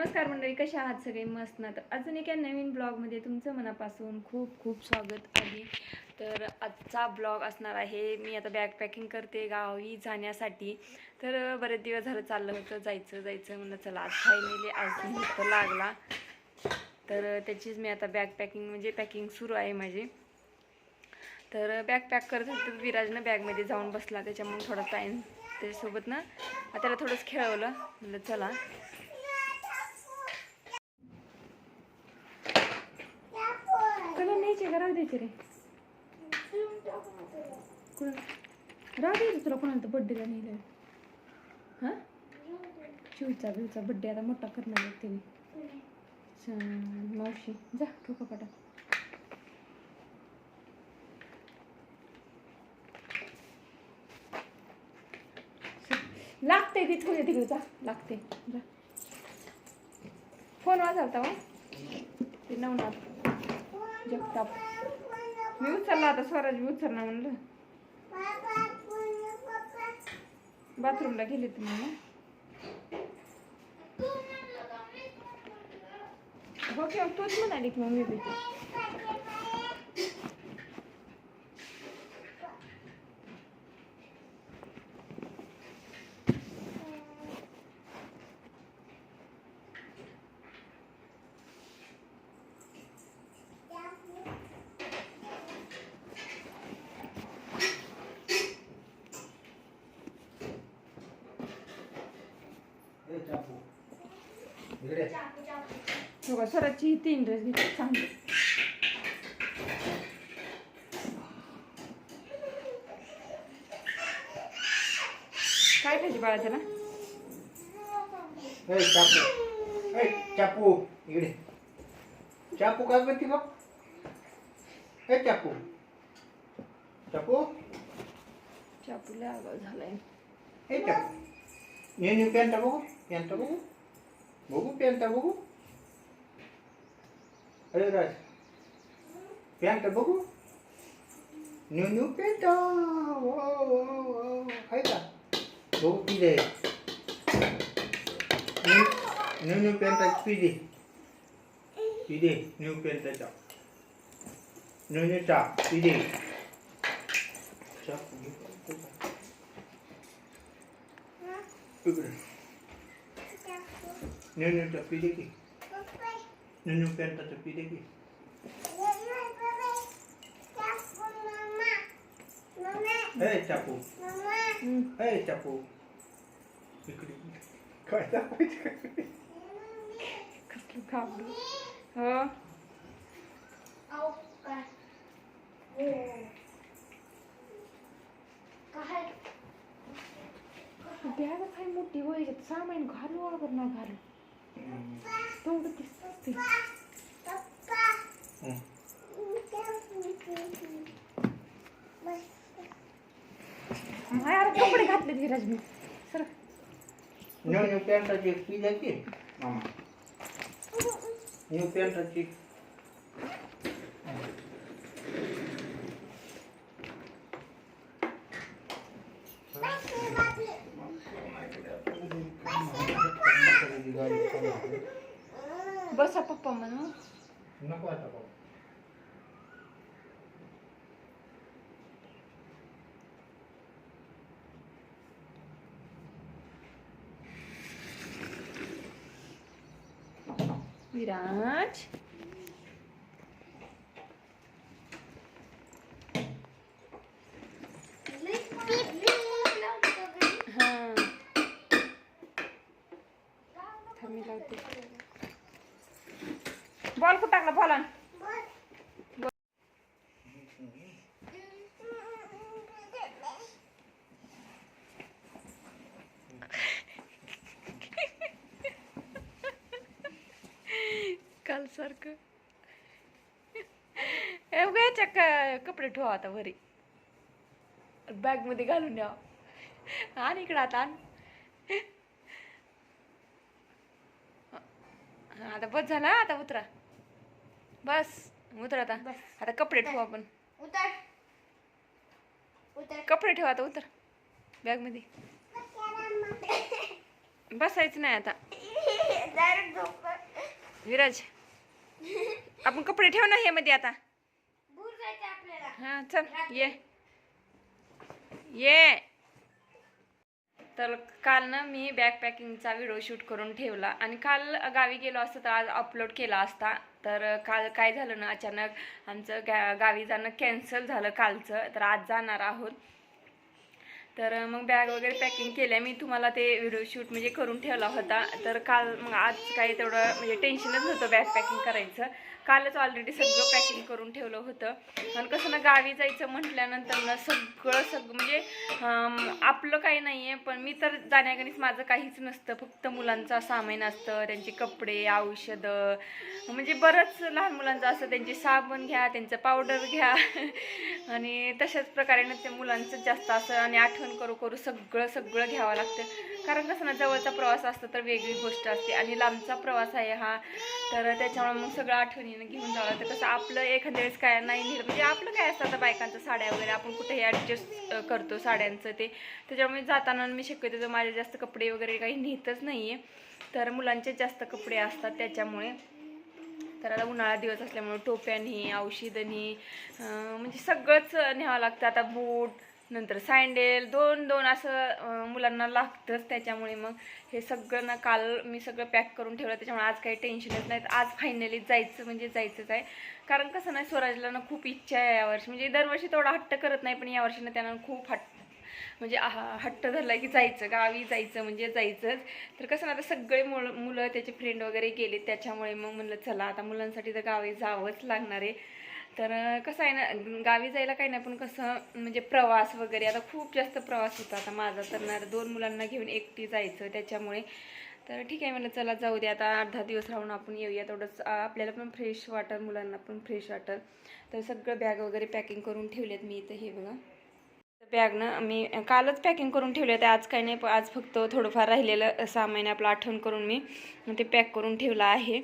नमस्कार मंडळी कशा आहात सगळे? मस्त ना? तर अजून एका नवीन ब्लॉगमध्ये तुमचं मनापासून खूप खूप स्वागत आहे. तर आजचा ब्लॉग असणार आहे मी आता बॅग पॅकिंग करते गावी जाण्यासाठी. तर बरेच दिवस झालं चाललं होतं जायचं जायचं म्हणलं चला आज फायनली आज मुहूर्त लागला. तर त्याचीच मी आता बॅग पॅकिंग म्हणजे पॅकिंग सुरू आहे माझी. तर बॅग पॅक करत होते विराजनं बॅगमध्ये जाऊन बसला त्याच्यामुळे थोडा टाईम त्याच्यासोबत ना त्याला थोडंच खेळवलं. म्हणलं चला. कलर न्यायचे का राहू द्यायचे रे. राहू द्यायचं तुला कोणाला तर बड्डेला नेलं. हां? चिवचा बिवचा बड्डे आता मोठा करणार आहे तिने. मावशी जा ठोका पाटा लागते ती थोडी तिकडे जा लागते जा. फोन वाजवता हो. ते नवनाथ. जगताप. मी उचलला आता स्वराज मी उचलणार म्हणलं. बाथरूमला गेले तुम्ही हो किंवा तूच म्हणाली की मम्मी बी हो का स्वराजची तीन ड्रेस घेतले चांगले. काय पाहिजे बाळा त्याला चापू. इकडे. चापू काय करते बघ ए चापू. चापू? चापूला आगाव झालाय ए चापू. न्यू न्यू पॅन्ट बघू पॅन्ट बघू बघू पॅन्ट बघू अरे राज पॅन्ट बघू न्यू न्यू पॅन्ट ओ आहे का बघू किती आहे न्यू न्यू न्यू पॅन्ट पिदे पिदे न्यू पॅन्टचा न्यू न्यू चा पिदे इकडे न्यू न्यू चा पिदे की न्यू न्यू पॅन्टचा पिदे की ए चापू हम्म. ए चापू इकडे काय दाखवायचं कसलं खाबरू हो बॅग काय मोठी व्हायची सामान घालू अगर ना घालू. तेवढं दिसते यार कपडे घातले विराज मी सर. न्यू न्यू पॅन्टाची पिझ्या की मामा. न्यू पॅन्टाची. नको आता बाबा. विराज? हा. थांबी लावते. बॉल कुठं टाकला? बॉल आण. काल सारखं. याच्या कपडे ठेवा आता भरी बॅगमध्ये घालून द्या आणि इकडं आता आण. हा, आता बस झाला आता उतरा. बस उतरा आता. आता कपडे ठेवू आपण. उतर. उतर. कपडे ठेवा आता उतर. बॅगमध्ये बसायचं नाही आता. विराज आपण कपडे ठेव ना हे मध्ये आता. हा चल ये. ये. तर काल ना मी बॅग पॅकिंगचा व्हिडिओ शूट करून ठेवला. आणि काल गावी गेलो असतं तर आज अपलोड केला असता. तर काल काय झालं ना अचानक आमचं गा गावी जाणं कॅन्सल झालं कालचं तर आज जाणार आहोत. तर मग बॅग वगैरे पॅकिंग केल्या. मी तुम्हाला ते व्हिडिओ शूट म्हणजे करून ठेवला होता. तर काल मग आज काही तेवढं म्हणजे टेन्शनच नव्हतं बॅग पॅकिंग करायचं. कालच ऑलरेडी सगळं पॅकिंग करून ठेवलं होतं. आणि कसं ना गावी जायचं म्हटल्यानंतर ना सगळं सगळं म्हणजे आपलं काही नाही आहे पण मी तर जाण्यागणीच माझं काहीच नसतं. फक्त मुलांचं सामान असतं त्यांचे कपडे औषधं. म्हणजे बरंच लहान मुलांचं असतं. त्यांचे साबण घ्या त्यांचं पावडर घ्या. आणि तशाच प्रकारे ना ते मुलांचं जास्त असं आणि आठवण करू करू सगळं सगळं घ्यावं लागतं. कारण कसं ना जवळचा प्रवास असतो तर वेगळी गोष्ट असते आणि लांबचा प्रवास आहे हा. तर त्याच्यामुळे मग सगळं आठवणीनं घेऊन जावं लागतं. कसं आपलं एखाद्या वेळेस काय नाही नेलं म्हणजे आपलं काय असतं आता बायकांचं साड्या वगैरे आपण कुठेही ॲडजस्ट करतो साड्यांचं ते. त्याच्यामुळे जाताना मी शक्यतो तर माझे जास्त कपडे वगैरे काही नेतच नाही आहे तर मुलांचे जास्त कपडे असतात त्याच्यामुळे. तर आता उन्हाळा दिवस असल्यामुळे टोप्यानी औषधनी म्हणजे सगळंच न्यावं लागतं. आता बूट नंतर सँडेल दोन दोन असं मुलांना लागतंच. त्याच्यामुळे मग हे सगळं ना काल मी सगळं पॅक करून ठेवलं. त्याच्यामुळे आज काही टेन्शनच नाही आज फायनली जायचं म्हणजे जायचंच आहे. कारण कसं नाही स्वराजला ना खूप इच्छा आहे यावर्षी म्हणजे दरवर्षी तेवढा हट्ट करत नाही पण यावर्षी ना त्यानं खूप म्हणजे हट्ट म्हणजे हट्ट धरला की जायचं. गावी जायचं म्हणजे जायचंच. तर कसं ना आता सगळे मुलं मुलं त्याचे फ्रेंड वगैरे गेले. त्याच्यामुळे मग म्हणलं चला आता मुलांसाठी तर गावी जावंच लागणार आहे. तर कसं आहे ना गावी जायला काही नाही पण कसं म्हणजे प्रवास वगैरे आता खूप जास्त प्रवास होता. आता माझा तर ना दोन मुलांना घेऊन एकटी जायचं त्याच्यामुळे. तर ठीक आहे म्हणलं चला जाऊ दे आता आठ दहा दिवस राहून आपण येऊया. तेवढंच आपल्याला पण फ्रेश वाटल मुलांना पण फ्रेश वाटल तर सगळं बॅग वगैरे पॅकिंग करून ठेवलेत मी इथं हे बघा. बॅग ना मी कालच पॅकिंग करून ठेवले होते. आज काही नाही पण आज फक्त थोडंफार राहिलेलं सामान आपलं आठवण करून मी ते पॅक करून ठेवलं आहे.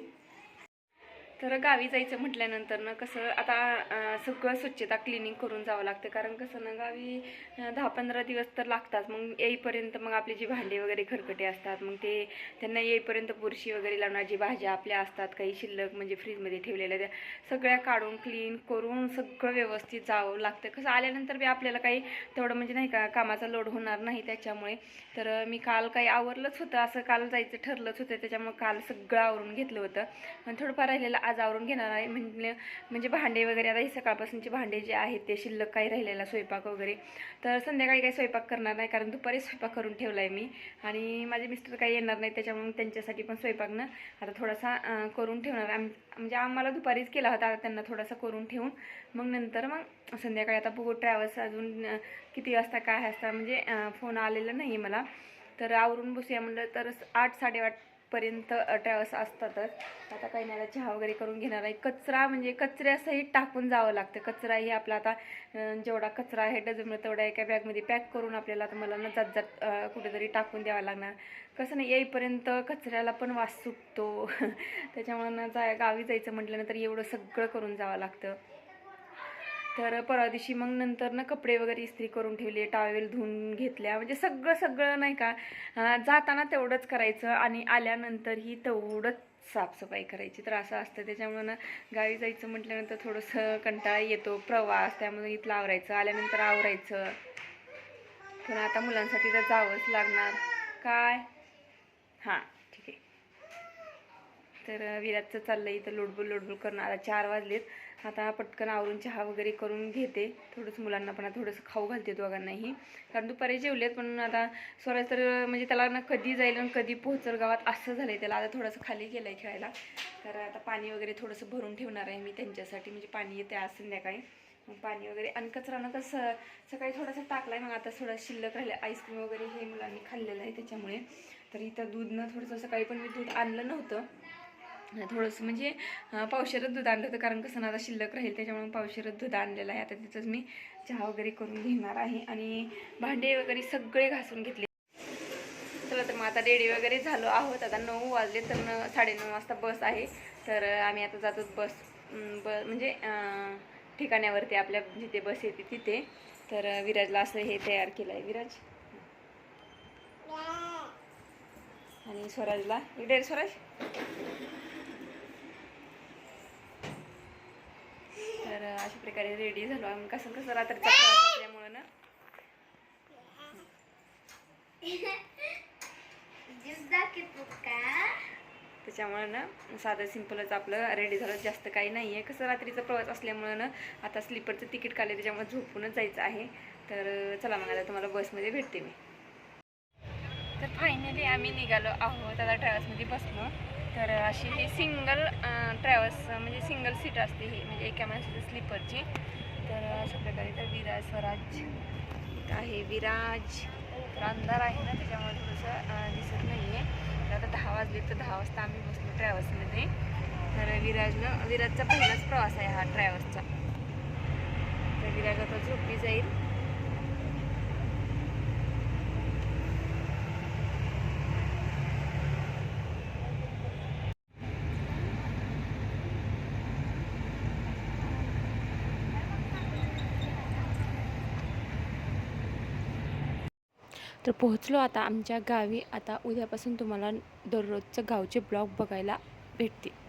तर गावी जायचं म्हटल्यानंतर ना कसं आता सगळं स्वच्छता क्लिनिंग करून जावं लागतं. कारण कसं ना गावी दहा पंधरा दिवस तर लागतात. मग येईपर्यंत मग आपली जी भांडी वगैरे खरकटे असतात मग ते त्यांना येईपर्यंत बुरशी वगैरे लावणार जी भाज्या आपल्या असतात काही शिल्लक म्हणजे फ्रीजमध्ये ठेवलेल्या त्या सगळ्या काढून क्लीन करून सगळं व्यवस्थित जावं लागतं. कसं आल्यानंतर बी आपल्याला काही तेवढं म्हणजे नाही का कामाचा लोड होणार नाही त्याच्यामुळे. तर मी काल काही आवरलंच होतं. असं काल जायचं ठरलंच होतं. त्याच्यामुळे काल सगळं आवरून घेतलं होतं. आणि थोडंफार राहिलेलं आज आवरून घेणार आहे. म्हणजे म्हणजे भांडे वगैरे आता ही सकाळपासूनचे भांडे जे आहेत ते शिल्लक काही राहिलेला स्वयंपाक वगैरे. तर संध्याकाळी काही स्वयंपाक करणार नाही कारण दुपारी स्वयंपाक करून ठेवला आहे मी. आणि माझे मिस्टर काही येणार नाही त्याच्यामुळे त्यांच्यासाठी पण स्वयंपाकनं आता थोडासा करून ठेवणार आम म्हणजे आम्हाला दुपारीच केला होता आता त्यांना थोडासा करून ठेवून. मग नंतर मग संध्याकाळी आता बघू ट्रॅव्हल्स अजून किती वाजता काय असता म्हणजे फोन आलेला नाही आहे मला. तर आवरून बसूया म्हणलं तर आठ साडेआठ पर्यंत ट्रॅव्हल्स असतातच. आता काही नाही चहा वगैरे करून घेणार आहे. कचरा म्हणजे कचऱ्यासही टाकून जावं लागतं. कचराही आपला आता जेवढा कचरा आहे डझनमध्ये तेवढा एका बॅगमध्ये पॅक करून आपल्याला आता मला ना जात जात कुठेतरी टाकून द्यावा लागणार. कसं नाही येईपर्यंत कचऱ्याला पण वास सुटतो. त्याच्यामुळं ना जा गावी जायचं म्हटल्यानंतर एवढं सगळं करून जावं लागतं. तर परवा दिवशी मग नंतर ना कपडे वगैरे इस्त्री करून ठेवले टावेल धुवून घेतल्या. म्हणजे सगळं सगळं नाही का जाताना तेवढंच करायचं आणि आल्यानंतरही तेवढंच साफसफाई करायची. तर असं असतं. त्याच्यामुळं ना गावी जायचं म्हटल्यानंतर थोडंसं कंटाळा येतो प्रवास त्यामुळे इथलं आवरायचं आल्यानंतर आवरायचं. पण आता मुलांसाठी तर जावंच लागणार. काय? हां ठीक आहे. तर विराजचं चाललं इथं लोडबुल लोडबुल करणं आता चार वाजलेत. आता पटकन आवरून चहा वगैरे करून घेते. थोडंसं मुलांना पण आता थोडंसं खाऊ घालते दोघांनाही. कारण दुपारी जेवलेत पण आता स्वराज तर म्हणजे त्याला ना कधी जाईल आणि कधी पोहोचल गावात असं झालं आहे त्याला. आता थोडंसं खाली गेलं आहे खेळायला. तर आता पाणी वगैरे थोडंसं भरून ठेवणार आहे मी त्यांच्यासाठी. म्हणजे पाणी येते आज संध्याकाळी. मग पाणी वगैरे आणि कचरा ना तर सकाळी थोडासा टाकला आहे मग आता थोडा शिल्लक राहिलं आईस्क्रीम वगैरे हे मुलांनी खाल्लेलं आहे त्याच्यामुळे. तर इथं दूध ना थोडंसं सकाळी पण मी दूध आणलं नव्हतं. थोडंसं म्हणजे पावशेरच दूध आणलं होतं कारण कसं ना आता शिल्लक राहील त्याच्यामुळे पावशेरच दूध आणलेलं आहे. आता तिथंच मी चहा वगैरे करून घेणार आहे आणि भांडे वगैरे सगळे घासून घेतले. चला तर मग आता रेडी वगैरे झालो आहोत. आता नऊ वाजले तर न साडेनऊ वाजता बस आहे. तर आम्ही आता जातो बस ब म्हणजे ठिकाण्यावरती आपल्या जिथे बस येते तिथे. तर विराजला असं हे तयार केलं आहे विराज आणि स्वराजला? इकडे स्वराज. तर अशा प्रकारे रेडी झालो. आम्ही कसं कसं रात्रीचा प्रवास असल्यामुळं ना. त्याच्यामुळं ना साधं सिम्पलच आपलं रेडी झालं. जास्त काही नाही आहे कसं रात्रीचा प्रवास असल्यामुळं ना आता स्लीपरचं तिकीट काढले त्याच्यामुळे झोपूनच जायचं आहे. तर चला मग आता तुम्हाला बसमध्ये भेटते मी. तर फायनली आम्ही निघालो आहोत. आता ट्रॅव्हल्समध्ये बसलो. तर अशी ही सिंगल ट्रॅव्हल्स म्हणजे सिंगल सीट असते ही म्हणजे एका माणसाची स्लीपरची तर अशा प्रकारे तर विराज स्वराज आहे. विराज तर अंधार आहे ना त्याच्यामुळे थोडंसं दिसत नाही आहे तर आता दहा वाजले तर दहा वाजता आम्ही बसलो ट्रॅव्हल्समध्ये तर विराजनं विराजचा पहिलाच प्रवास आहे हा ट्रॅव्हल्सचा तर विराज आता झोपी जाईल. तर पोहोचलो आता आमच्या गावी. आता उद्यापासून तुम्हाला दररोजचं गावचे ब्लॉग बघायला भेटतील.